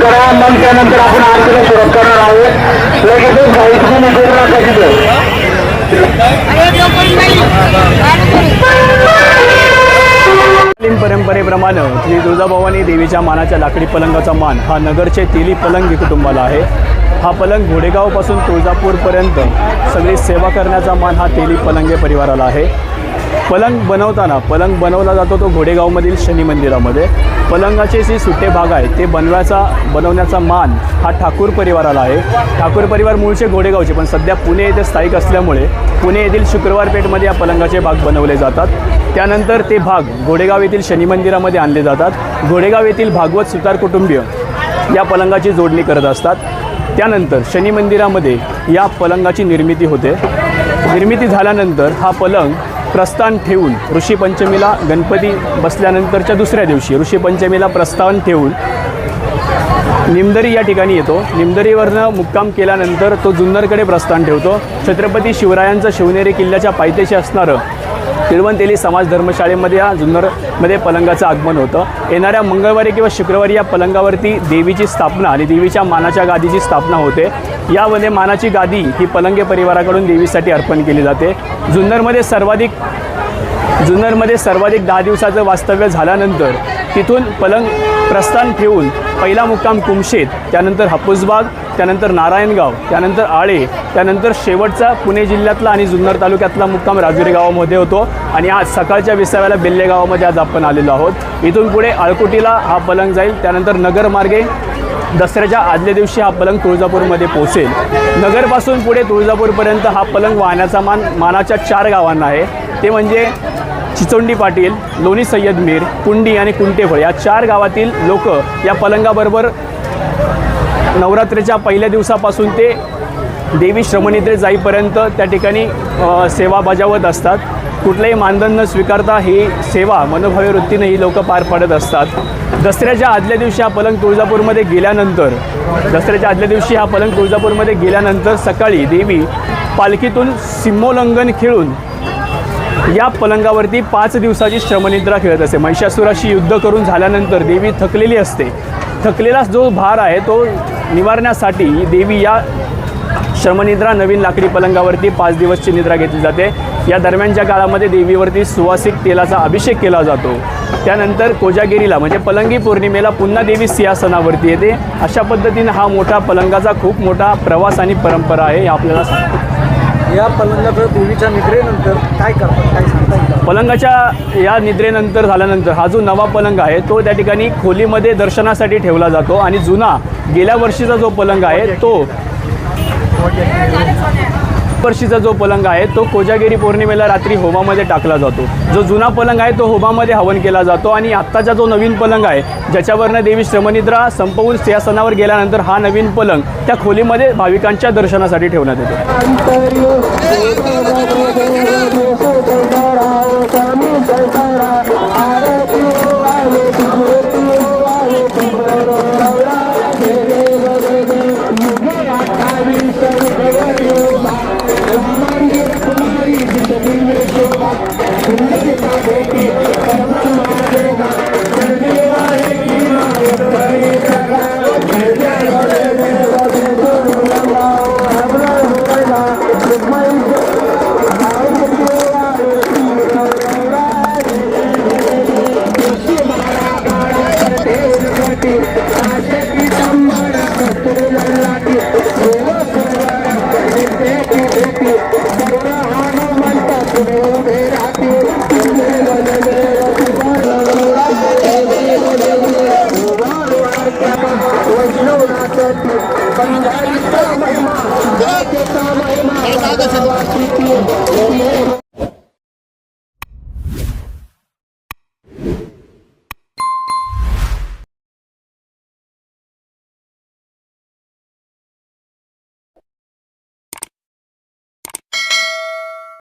करा मग त्यानंतर आपण आरतीला सुरुवात करणार आहोत. लगेचच घाईत कोणी करू परंपरेप्रमाणे श्री तुळजाभवानी देवीच्या मानाच्या लाकडी पलंगाचा मान हा नगरचे तेली पलंगी कुटुंबाला आहे. हा पलंग घोडेगावपासून तुळजापूरपर्यंत सगळी सेवा करण्याचा मान हा तेली पलंगे परिवाराला आहे. पलंग बनवताना पलंग बनवला जातो तो घोडेगावमधील शनी मंदिरामध्ये. पलंगाचे जे सुट्टे भाग आहेत ते बनवायचा बनवण्याचा मान हा ठाकूर परिवाराला आहे. ठाकूर परिवार मूळचे घोडेगावचे पण सध्या पुणे येथे स्थायिक असल्यामुळे पुणे येथील शुक्रवार पेठमध्ये या पलंगाचे भाग बनवले जातात. त्यानंतर ते भाग घोडेगाव येथील शनी मंदिरामध्ये आणले जातात. घोडेगाव येथील भागवत सुतार कुटुंबीय या पलंगाची जोडणी करत असतात. त्यानंतर शनी मंदिरामध्ये या पलंगाची निर्मिती होते. निर्मिती झाल्यानंतर हा पलंग प्रस्थान ठेवून ऋषीपंचमीला गणपती बसल्यानंतरच्या दुसऱ्या दिवशी ऋषीपंचमीला प्रस्थान ठेवून निमदरी या ठिकाणी येतो. निमदरीवरनं मुक्काम केल्यानंतर तो जुन्नरकडे प्रस्थान ठेवतो. छत्रपती शिवरायांचं शिवनेरी किल्ल्याच्या पायथ्याशी असणारं तिळवंतेली समाज धर्मशाळेमध्ये या जुन्नरमध्ये पलंगाचं आगमन होतं. येणाऱ्या मंगळवारी किंवा शुक्रवारी या पलंगावरती देवीची स्थापना आणि देवीच्या मानाच्या गादीची स्थापना होते. यामध्ये मानाची गादी ही पलंगे परिवाराकडून देवीसाठी अर्पण केली जाते. जुन्नरमध्ये सर्वाधिक जुन्नरमध्ये सर्वाधिक दहा दिवसाचं वास्तव्य झाल्यानंतर तिथून पलंग प्रस्थान ठेवून पहिला मुक्काम कुमशेत त्यानंतर हापूसबाग त्यानंतर नारायणगाव त्यानंतर आळे त्यानंतर शेवटचा पुणे जिल्ह्यातला आणि जुन्नर तालुक्यातला मुक्काम राजुरी गावामध्ये होतो. आणि आज सकाळच्या विसाव्याला बेल्ले गावामध्ये आज आपण आलेलो आहोत. इथून पुढे आळकुटीला हा पलंग जाईल त्यानंतर नगरमार्गे दसऱ्याच्या आदल्या दिवशी हा पलंग तुळजापूरमध्ये पोहोचेल. नगरपासून पुढे तुळजापूरपर्यंत हा पलंग वाहण्याचा मान मानाच्या चार गावांना आहे. ते म्हणजे चिचोंडी पाटील लोणी सय्यद मीर कुंडी आणि कुंटेफळ या चार गावातील लोक या पलंगाबरोबर नवरात्रीच्या पहिल्या दिवसापासून ते देवी श्रमनिद्रे जाईपर्यंत त्या ठिकाणी सेवा बजावत असतात. कुठलंही मानधन न स्वीकारता ही सेवा मनोभावी वृत्तीने ही लोक पार पाडत असतात. दसऱ्याच्या आदल्या दिवशी हा पलंग तुळजापूरमध्ये गेल्यानंतर दसऱ्याच्या आदल्या दिवशी हा पलंग तुळजापूरमध्ये गेल्यानंतर सकाळी देवी पालखीतून सिमोल्लंघन खेळून या पलंगावरती पाच दिवसाची श्रमनिद्रा खेळत असते. महिषासुराशी युद्ध करून झाल्यानंतर देवी थकलेली असते. थकलेला जो भार आहे तो निवारण्यासाठी देवी या श्रमनिद्रा नवीन लाकडी पलंगावरती पाच दिवसची निद्रा घेतली जाते. या दरम्यानच्या काळामध्ये देवीवरती सुवासिक तेलाचा अभिषेक केला जातो. त्यानंतर कोजागिरीला म्हणजे पलंगी पौर्णिमेला पुन्हा देवी सिंहासनावरती येते. अशा पद्धतीनं हा मोठा पलंगाचा खूप मोठा प्रवास आणि परंपरा आहे हे आपल्याला सांगतो. या पलंगाचं देवीच्या निद्रेनंतर काय करतात? काय सांगता येईल? का? पलंगाच्या या निद्रेनंतर झाल्यानंतर हा जो नवा पलंग आहे तो त्या ठिकाणी खोलीमध्ये दर्शनासाठी ठेवला जातो आणि जुना गेल्या वर्षीचा जो पलंग आहे तो वर्षीचा जो पलंग आहे तो कोजागिरी पौर्णिमेला रात्री होमामध्ये टाकला जातो. जो जुना पलंग आहे तो होमामध्ये हवन केला जातो आणि आत्ताचा जो नवीन पलंग आहे ज्याच्यावरनं देवी श्रमनिद्रा संपवून सिंहासनावर गेल्यानंतर हा नवीन पलंग त्या खोलीमध्ये भाविकांच्या दर्शनासाठी ठेवण्यात येतो. Thank you. Obrigado,